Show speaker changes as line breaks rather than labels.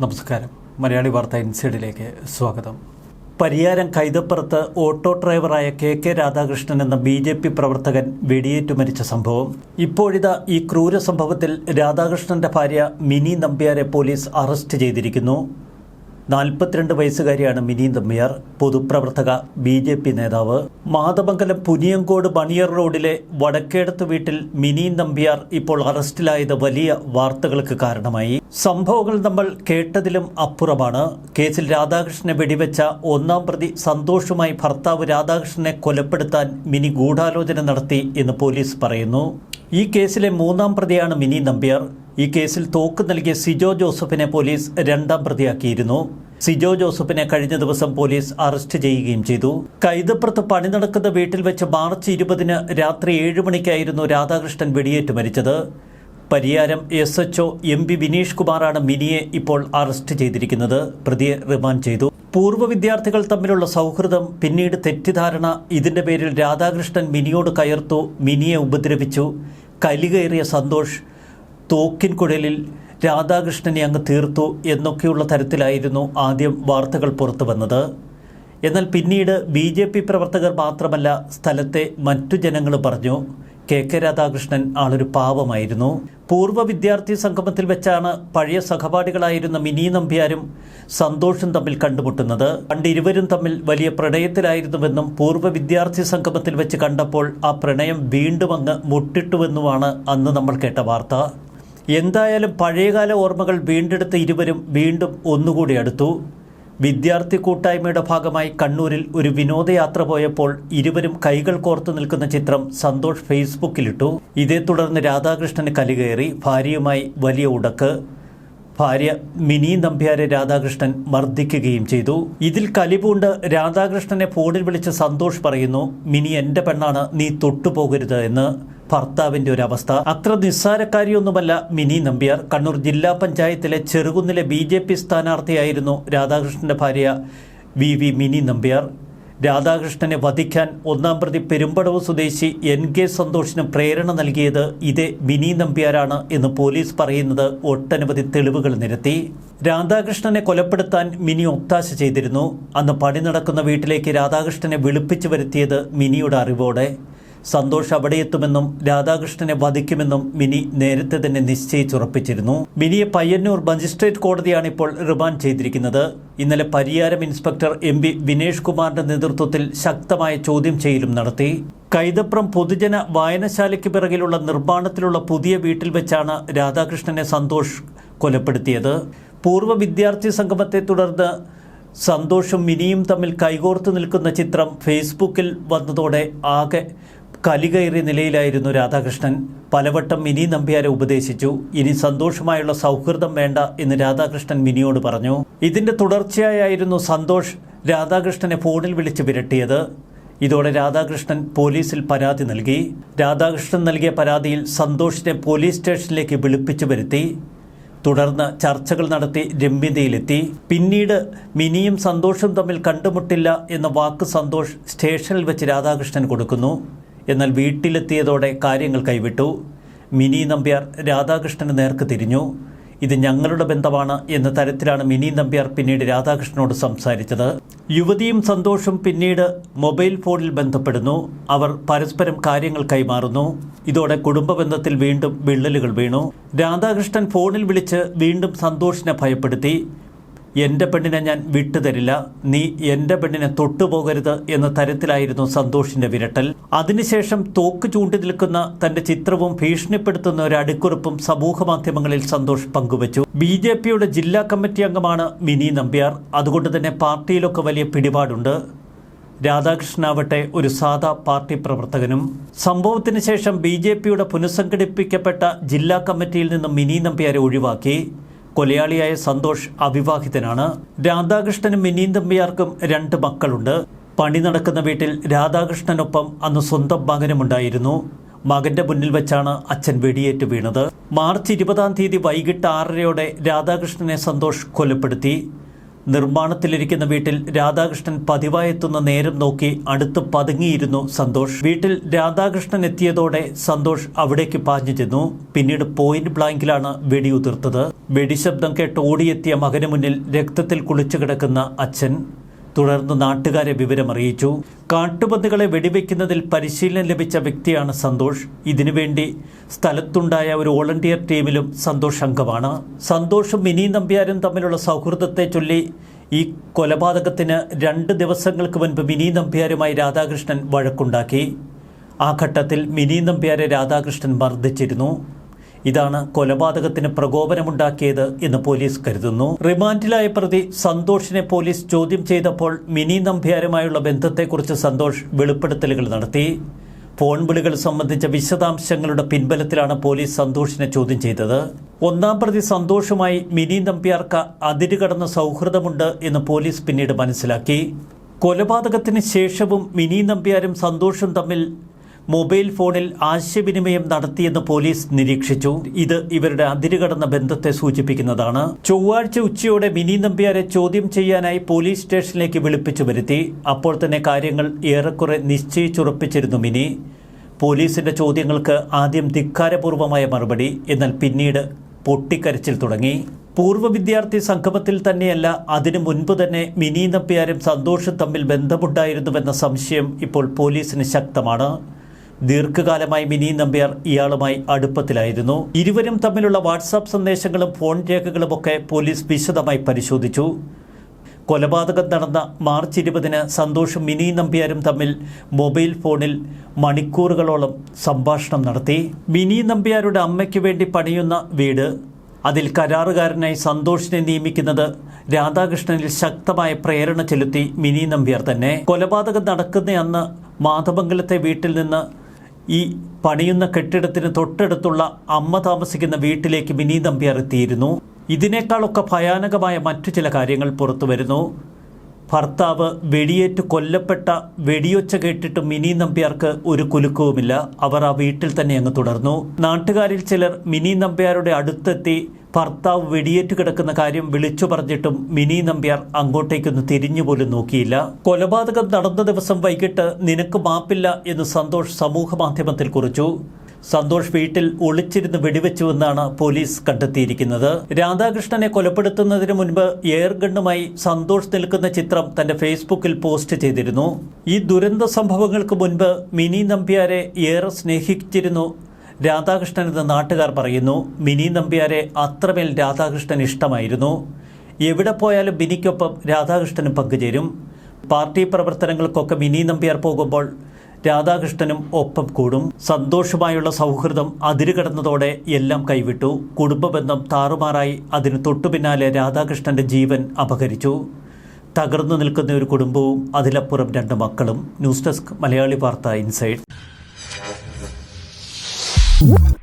നമസ്കാരം. മലയാളി വാർത്ത ഇൻസൈഡിലേക്ക് സ്വാഗതം. പരിയാരം കൈതപ്പുറത്ത് ഓട്ടോ ഡ്രൈവറായ കെ കെ രാധാകൃഷ്ണൻ എന്ന ബി ജെ പി പ്രവർത്തകൻ വെടിയേറ്റു മരിച്ച സംഭവം. ഇപ്പോഴിതാ ഈ ക്രൂര സംഭവത്തിൽ രാധാകൃഷ്ണന്റെ ഭാര്യ മിനി നമ്പ്യാരെ പോലീസ് അറസ്റ്റ് ചെയ്തിരിക്കുന്നു. നാൽപ്പത്തിരണ്ട് വയസ്സുകാരിയാണ് മിനി നമ്പ്യാർ പൊതുപ്രവർത്തക ബി ജെ പി നേതാവ്. മാതമംഗലം പുനിയങ്കോട് ബണിയർ റോഡിലെ വടക്കേടത്ത് വീട്ടിൽ മിനി നമ്പ്യാർ ഇപ്പോൾ അറസ്റ്റിലായത് വലിയ വാർത്തകൾക്ക് കാരണമായി. സംഭവങ്ങൾ നമ്മൾ കേട്ടതിലും അപ്പുറമാണ്. കേസിൽ രാധാകൃഷ്ണനെ വെടിവെച്ച ഒന്നാം പ്രതി സന്തോഷുമായി ഭർത്താവ് രാധാകൃഷ്ണനെ കൊലപ്പെടുത്താൻ മിനി ഗൂഢാലോചന നടത്തി എന്ന് പോലീസ് പറയുന്നു. ഈ കേസിലെ മൂന്നാം പ്രതിയാണ് മിനി നമ്പ്യാർ. ഈ കേസിൽ തോക്ക് നൽകിയ സിജോ ജോസഫിനെ പോലീസ് രണ്ടാം പ്രതിയാക്കിയിരുന്നു. സിജോ ജോസഫിനെ കഴിഞ്ഞ ദിവസം പോലീസ് അറസ്റ്റ് ചെയ്യുകയും ചെയ്തു. കൈതപ്പുറത്ത് പണി നടക്കുന്ന വീട്ടിൽ വെച്ച് മാർച്ച് ഇരുപതിന് രാത്രി ഏഴ് മണിക്കായിരുന്നു രാധാകൃഷ്ണൻ വെടിയേറ്റ് മരിച്ചത്. Pariyaram S H M P Vineesh കുമാറാണ് മിനിയെ ഇപ്പോൾ അറസ്റ്റ് ചെയ്തിരിക്കുന്നത്. പ്രതിയെ റിമാൻഡ് ചെയ്തു. പൂർവ വിദ്യാർത്ഥികൾ തമ്മിലുള്ള സൗഹൃദം പിന്നീട് തെറ്റിദ്ധാരണ ഇതിന്റെ പേരിൽ രാധാകൃഷ്ണൻ മിനിയോട് കയർത്തു മിനിയെ ഉപദ്രവിച്ചു. കലികയറിയ സന്തോഷ് തോക്കിൻ കുഴലിൽ രാധാകൃഷ്ണനെ അങ്ങ് തീർത്തു എന്നൊക്കെയുള്ള തരത്തിലായിരുന്നു ആദ്യം വാർത്തകൾ പുറത്തു വന്നത്. എന്നാൽ പിന്നീട് ബി ജെ പി പ്രവർത്തകർ മാത്രമല്ല സ്ഥലത്തെ മറ്റു ജനങ്ങൾ പറഞ്ഞു. കെ കെ രാധാകൃഷ്ണൻ ആളൊരു പാവമായിരുന്നു. പൂർവ വിദ്യാർത്ഥി സംഗമത്തിൽ വെച്ചാണ് പഴയ സഹപാഠികളായിരുന്ന മിനി നമ്പ്യാരും സന്തോഷും തമ്മിൽ കണ്ടുമുട്ടുന്നത്. പണ്ട് ഇരുവരും തമ്മിൽ വലിയ പ്രണയത്തിലായിരുന്നുവെന്നും പൂർവ വിദ്യാർത്ഥി സംഗമത്തിൽ വെച്ച് കണ്ടപ്പോൾ ആ പ്രണയം വീണ്ടും അങ്ങ് മുട്ടിട്ടുവെന്നുമാണ് അന്ന് നമ്മൾ കേട്ട വാർത്ത. എന്തായാലും പഴയകാല ഓർമ്മകൾ വീണ്ടെടുത്ത ഇരുവരും വീണ്ടും ഒന്നുകൂടി അടുത്തു. വിദ്യാർത്ഥി കൂട്ടായ്മയുടെ ഭാഗമായി കണ്ണൂരിൽ ഒരു വിനോദയാത്ര പോയപ്പോൾ ഇരുവരും കൈകൾ കോർത്തു നിൽക്കുന്ന ചിത്രം സന്തോഷ് ഫേസ്ബുക്കിലിട്ടു. ഇതേ തുടർന്ന് രാധാകൃഷ്ണന് കലികയറി ഭാര്യയുമായി വലിയ ഉടക്ക്. ഭാര്യ മിനി നമ്പ്യാരെ രാധാകൃഷ്ണൻ മർദ്ദിക്കുകയും ചെയ്തു. ഇതിൽ കലിപൂണ്ട് രാധാകൃഷ്ണനെ ഫോണിൽ വിളിച്ച് സന്തോഷ് പറയുന്നു മിനി എന്റെ പെണ്ണാണ് നീ തൊട്ടുപോകരുത് എന്ന് ഭർത്താവിന്റെ ഒരു അവസ്ഥ. അത്ര നിസ്സാരക്കാരിയൊന്നുമല്ല മിനി നമ്പ്യാർ. കണ്ണൂർ ജില്ലാ പഞ്ചായത്തിലെ ചെറുകുന്നിലെ ബി ജെ പി സ്ഥാനാർത്ഥിയായിരുന്നു രാധാകൃഷ്ണന്റെ ഭാര്യ വി വി മിനി നമ്പ്യാർ. രാധാകൃഷ്ണനെ വധിക്കാൻ ഒന്നാം പ്രതി പെരുമ്പടവ് സ്വദേശി എൻ കെ സന്തോഷിന് പ്രേരണ നൽകിയത് ഇതേ മിനി നമ്പ്യാരാണ് എന്ന് പോലീസ് പറയുന്നത് ഒട്ടനവധി തെളിവുകൾ നിരത്തി. രാധാകൃഷ്ണനെ കൊലപ്പെടുത്താൻ മിനി ഒത്താശ ചെയ്തിരുന്നു. അന്ന് പണി നടക്കുന്ന വീട്ടിലേക്ക് രാധാകൃഷ്ണനെ വിളിപ്പിച്ചു വരുത്തിയത് മിനിയുടെ അറിവോടെ. സന്തോഷ് അവിടെ എത്തുമെന്നും രാധാകൃഷ്ണനെ വധിക്കുമെന്നും മിനി നേരത്തെ തന്നെ നിശ്ചയിച്ചുറപ്പിച്ചിരുന്നു. മിനിയെ പയ്യന്നൂർ മജിസ്ട്രേറ്റ് കോടതിയാണ് ഇപ്പോൾ റിമാൻഡ് ചെയ്തിരിക്കുന്നത്. ഇന്നലെ Pariyaram inspector M P Vinesh കുമാറിന്റെ നേതൃത്വത്തിൽ ശക്തമായ ചോദ്യം ചെയ്യലും നടത്തി. കൈതപ്രം പൊതുജന വായനശാലയ്ക്ക് പിറകിലുള്ള നിർമ്മാണത്തിലുള്ള പുതിയ വീട്ടിൽ വെച്ചാണ് രാധാകൃഷ്ണനെ സന്തോഷ് കൊലപ്പെടുത്തിയത്. പൂർവ വിദ്യാർത്ഥി സംഗമത്തെ തുടർന്ന് സന്തോഷും മിനിയും തമ്മിൽ കൈകോർത്തു നിൽക്കുന്ന ചിത്രം ഫേസ്ബുക്കിൽ വന്നതോടെ ആകെ കലികയറിയ നിലയിലായിരുന്നു രാധാകൃഷ്ണൻ. പലവട്ടം മിനി നമ്പ്യാരെ ഉപദേശിച്ചു. ഇനി സന്തോഷമായുള്ള സൗഹൃദം വേണ്ട എന്ന് രാധാകൃഷ്ണൻ മിനിയോട് പറഞ്ഞു. ഇതിന്റെ തുടർച്ചയായിരുന്നു സന്തോഷ് രാധാകൃഷ്ണനെ ഫോണിൽ വിളിച്ച് വിരട്ടിയത്. ഇതോടെ രാധാകൃഷ്ണൻ പോലീസിൽ പരാതി നൽകി. രാധാകൃഷ്ണൻ നൽകിയ പരാതിയിൽ സന്തോഷിനെ പോലീസ് സ്റ്റേഷനിലേക്ക് വിളിപ്പിച്ചു വരുത്തി. തുടർന്ന് ചർച്ചകൾ നടത്തി രമ്യതയിലെത്തി. പിന്നീട് മിനിയും സന്തോഷും തമ്മിൽ കണ്ടുമുട്ടില്ല എന്ന വാക്ക് സന്തോഷ് സ്റ്റേഷനിൽ വെച്ച് രാധാകൃഷ്ണൻ കൊടുക്കുന്നു. എന്നാൽ വീട്ടിലെത്തിയതോടെ കാര്യങ്ങൾ കൈവിട്ടു. മിനി നമ്പ്യാർ രാധാകൃഷ്ണന് നേർക്ക് തിരിഞ്ഞു. ഇത് ഞങ്ങളുടെ ബന്ധമാണ് എന്ന തരത്തിലാണ് മിനി നമ്പ്യാർ പിന്നീട് രാധാകൃഷ്ണനോട് സംസാരിച്ചത്. യുവതിയും സന്തോഷും പിന്നീട് മൊബൈൽ ഫോണിൽ ബന്ധപ്പെടുന്നു. അവർ പരസ്പരം കാര്യങ്ങൾ കൈമാറുന്നു. ഇതോടെ കുടുംബ ബന്ധത്തിൽ വീണ്ടും വിള്ളലുകൾ വീണു. രാധാകൃഷ്ണൻ ഫോണിൽ വിളിച്ച് വീണ്ടും സന്തോഷിനെ ഭയപ്പെടുത്തി. എന്റെ പെണ്ണിനെ ഞാൻ വിട്ടുതരില്ല നീ എന്റെ പെണ്ണിനെ തൊട്ടുപോകരുത് എന്ന തരത്തിലായിരുന്നു സന്തോഷിന്റെ വിരട്ടൽ. അതിനുശേഷം തോക്ക് ചൂണ്ടി നിൽക്കുന്ന തന്റെ ചിത്രവും ഭീഷണിപ്പെടുത്തുന്ന ഒരു അടിക്കുറിപ്പും സമൂഹ മാധ്യമങ്ങളിൽ സന്തോഷ് പങ്കുവച്ചു. ബി ജെ പിയുടെ ജില്ലാ കമ്മിറ്റി അംഗമാണ് മിനി നമ്പ്യാർ. അതുകൊണ്ട് തന്നെ പാർട്ടിയിലൊക്കെ വലിയ പിടിപാടുണ്ട്. രാധാകൃഷ്ണനാവട്ടെ ഒരു സാധാ പാർട്ടി പ്രവർത്തകനും. സംഭവത്തിന് ശേഷം ബി ജെ പിയുടെ പുനഃസംഘടിപ്പിക്കപ്പെട്ട ജില്ലാ കമ്മിറ്റിയിൽ നിന്നും മിനി നമ്പ്യാരെ ഒഴിവാക്കി. കൊലയാളിയായ സന്തോഷ് അവിവാഹിതനാണ്. രാധാകൃഷ്ണനും മിനി തമ്പിയാർക്കും രണ്ട് മക്കളുണ്ട്. പണി നടക്കുന്ന വീട്ടിൽ രാധാകൃഷ്ണനൊപ്പം അന്ന് സ്വന്തം മകനുമുണ്ടായിരുന്നു. മകന്റെ മുന്നിൽ വെച്ചാണ് അച്ഛൻ വെടിയേറ്റ് വീണത്. മാർച്ച് ഇരുപതാം തീയതി വൈകിട്ട് ആറരയോടെ രാധാകൃഷ്ണനെ സന്തോഷ് കൊലപ്പെടുത്തി. നിർമ്മാണത്തിലിരിക്കുന്ന വീട്ടിൽ രാധാകൃഷ്ണൻ പതിവായെത്തുന്ന നേരം നോക്കി അടുത്ത് പതുങ്ങിയിരുന്നു സന്തോഷ്. വീട്ടിൽ രാധാകൃഷ്ണൻ എത്തിയതോടെ സന്തോഷ് അവിടേക്ക് പാഞ്ഞു ചെന്നു. പിന്നീട് പോയിന്റ് ബ്ലാങ്കിലാണ് വെടിയുതിർത്തത്. വെടിശബ്ദം കേട്ട് ഓടിയെത്തിയ മകന് മുന്നിൽ രക്തത്തിൽ കുളിച്ചു കിടക്കുന്ന അച്ഛൻ. തുടർന്ന് നാട്ടുകാരെ വിവരമറിയിച്ചു. കാട്ടുപന്നികളെ വെടിവെക്കുന്നതിൽ പരിശീലനം ലഭിച്ച വ്യക്തിയാണ് സന്തോഷ്. ഇതിനുവേണ്ടി സ്ഥലത്തുണ്ടായ ഒരു വോളണ്ടിയർ ടീമിലും സന്തോഷ് അംഗമാണ്. സന്തോഷും മിനി നമ്പ്യാരും തമ്മിലുള്ള സൗഹൃദത്തെ ചൊല്ലി ഈ കൊലപാതകത്തിന് രണ്ട് ദിവസങ്ങൾക്ക് മുൻപ് മിനി നമ്പ്യാരുമായി രാധാകൃഷ്ണൻ വഴക്കുണ്ടാക്കി. ആ ഘട്ടത്തിൽ മിനി നമ്പ്യാരെ രാധാകൃഷ്ണൻ മർദ്ദിച്ചിരുന്നു. ഇതാണ് കൊലപാതകത്തിന് പ്രകോപനമുണ്ടാക്കിയത് എന്ന് പോലീസ് കരുതുന്നു. റിമാൻഡിലായ പ്രതി സന്തോഷിനെ പോലീസ് ചോദ്യം ചെയ്തപ്പോൾ മിനി നമ്പ്യാരുമായുള്ള ബന്ധത്തെക്കുറിച്ച് സന്തോഷ് വെളിപ്പെടുത്തലുകൾ നടത്തി. ഫോൺ വിളികൾ സംബന്ധിച്ച വിശദാംശങ്ങളുടെ പിൻബലത്തിലാണ് പോലീസ് സന്തോഷിനെ ചോദ്യം ചെയ്തത്. ഒന്നാം പ്രതി സന്തോഷുമായി മിനി നമ്പ്യാർക്ക് അതിരുകടന്ന സൗഹൃദമുണ്ട് എന്ന് പോലീസ് പിന്നീട് മനസ്സിലാക്കി. കൊലപാതകത്തിന് ശേഷവും മിനി നമ്പ്യാരും സന്തോഷും തമ്മിൽ മൊബൈൽ ഫോണിൽ ആശയവിനിമയം നടത്തിയെന്ന് പോലീസ് നിരീക്ഷിച്ചു. ഇത് ഇവരുടെ അതിരുകടന്ന ബന്ധത്തെ സൂചിപ്പിക്കുന്നതാണ്. ചൊവ്വാഴ്ച ഉച്ചയോടെ മിനി നമ്പ്യാരെ ചോദ്യം ചെയ്യാനായി പോലീസ് സ്റ്റേഷനിലേക്ക് വിളിപ്പിച്ചു വരുത്തി. അപ്പോൾ തന്നെ കാര്യങ്ങൾ ഏറെക്കുറെ നിശ്ചയിച്ചുറപ്പിച്ചിരുന്നു മിനി. പോലീസിന്റെ ചോദ്യങ്ങൾക്ക് ആദ്യം ധിക്കാരപൂർവമായ മറുപടി എന്നാൽ പിന്നീട് പൊട്ടിക്കരച്ചിൽ തുടങ്ങി. പൂർവ വിദ്യാർത്ഥി സംഗമത്തിൽ തന്നെയല്ല അതിനു മുൻപ് തന്നെ മിനി നമ്പ്യാരും സന്തോഷും തമ്മിൽ ബന്ധമുണ്ടായിരുന്നുവെന്ന സംശയം ഇപ്പോൾ പോലീസിന് ശക്തമാണ്. ദീർഘകാലമായി മിനി നമ്പ്യാർ ഇയാളുമായി അടുപ്പത്തിലായിരുന്നു. ഇരുവരും തമ്മിലുള്ള വാട്സാപ്പ് സന്ദേശങ്ങളും ഫോൺ രേഖകളുമൊക്കെ പോലീസ് വിശദമായി പരിശോധിച്ചു. കൊലപാതകം നടന്ന മാർച്ച് ഇരുപതിന് സന്തോഷും മിനി നമ്പ്യാരും തമ്മിൽ മൊബൈൽ ഫോണിൽ മണിക്കൂറുകളോളം സംഭാഷണം നടത്തി. മിനി നമ്പ്യാരുടെ അമ്മയ്ക്ക് വേണ്ടി പണിയുന്ന വീട്. അതിൽ കരാറുകാരനായി സന്തോഷിനെ നിയമിക്കുന്നത് രാധാകൃഷ്ണനിൽ ശക്തമായ പ്രേരണ ചെലുത്തി മിനി നമ്പ്യാർ തന്നെ. കൊലപാതകം നടക്കുന്ന അന്ന് മാധമംഗലത്തെ വീട്ടിൽ നിന്ന് ഈ പണിയുന്ന കെട്ടിടത്തിന് തൊട്ടടുത്തുള്ള അമ്മ താമസിക്കുന്ന വീട്ടിലേക്ക് മിനി നമ്പ്യാർ എത്തിയിരുന്നു. ഇതിനേക്കാളൊക്കെ ഭയാനകമായ മറ്റു ചില കാര്യങ്ങൾ പുറത്തു വരുന്നു. ഭർത്താവ് വെടിയേറ്റ് കൊല്ലപ്പെട്ട വെടിയൊച്ച കേട്ടിട്ട് മിനി നമ്പ്യാർക്ക് ഒരു കുലുക്കവുമില്ല. അവർ ആ വീട്ടിൽ തന്നെ അങ്ങ് തുടർന്നു. നാട്ടുകാരിൽ ചിലർ മിനി നമ്പ്യാരുടെ അടുത്തെത്തി ഭർത്താവ് വെടിയേറ്റ് കിടക്കുന്ന കാര്യം വിളിച്ചു പറഞ്ഞിട്ടും മിനി നമ്പ്യാർ അങ്ങോട്ടേക്കൊന്ന് തിരിഞ്ഞു പോലും നോക്കിയില്ല. കൊലപാതകം നടന്ന ദിവസം വൈകിട്ട് നിനക്ക് മാപ്പില്ല എന്ന് സന്തോഷ് സമൂഹ മാധ്യമത്തിൽ കുറിച്ചു. സന്തോഷ് വീട്ടിൽ ഒളിച്ചിരുന്ന് വെടിവെച്ചുവെന്നാണ് പോലീസ് കണ്ടെത്തിയിരിക്കുന്നത്. രാധാകൃഷ്ണനെ കൊലപ്പെടുത്തുന്നതിന് മുൻപ് എയർ ഗണ്ണുമായി സന്തോഷ് നിൽക്കുന്ന ചിത്രം തന്റെ ഫേസ്ബുക്കിൽ പോസ്റ്റ് ചെയ്തിരുന്നു. ഈ ദുരന്ത സംഭവങ്ങൾക്ക് മുൻപ് മിനി നമ്പ്യാരെ ഏറെ സ്നേഹിച്ചിരുന്നു രാധാകൃഷ്ണൻ എന്ന് നാട്ടുകാർ പറയുന്നു മിനി നമ്പ്യാരെ അത്രമേൽ രാധാകൃഷ്ണൻ ഇഷ്ടമായിരുന്നു. എവിടെ പോയാലും മിനിക്കൊപ്പം രാധാകൃഷ്ണനും പങ്കുചേരും. പാർട്ടി പ്രവർത്തനങ്ങൾക്കൊക്കെ മിനി നമ്പ്യാർ പോകുമ്പോൾ രാധാകൃഷ്ണനും ഒപ്പം കൂടും. സന്തോഷമായുള്ള സൗഹൃദം അതിരുകടന്നതോടെ എല്ലാം കൈവിട്ടു. കുടുംബബന്ധം താറുമാറായി. അതിന് തൊട്ടുപിന്നാലെ രാധാകൃഷ്ണന്റെ ജീവൻ അപഹരിച്ചു. തകർന്നു നിൽക്കുന്ന ഒരു കുടുംബവും അതിലപ്പുറം രണ്ട് മക്കളും. ന്യൂസ് ഡെസ്ക് മലയാളി വാർത്ത ഇൻസൈഡ്. What?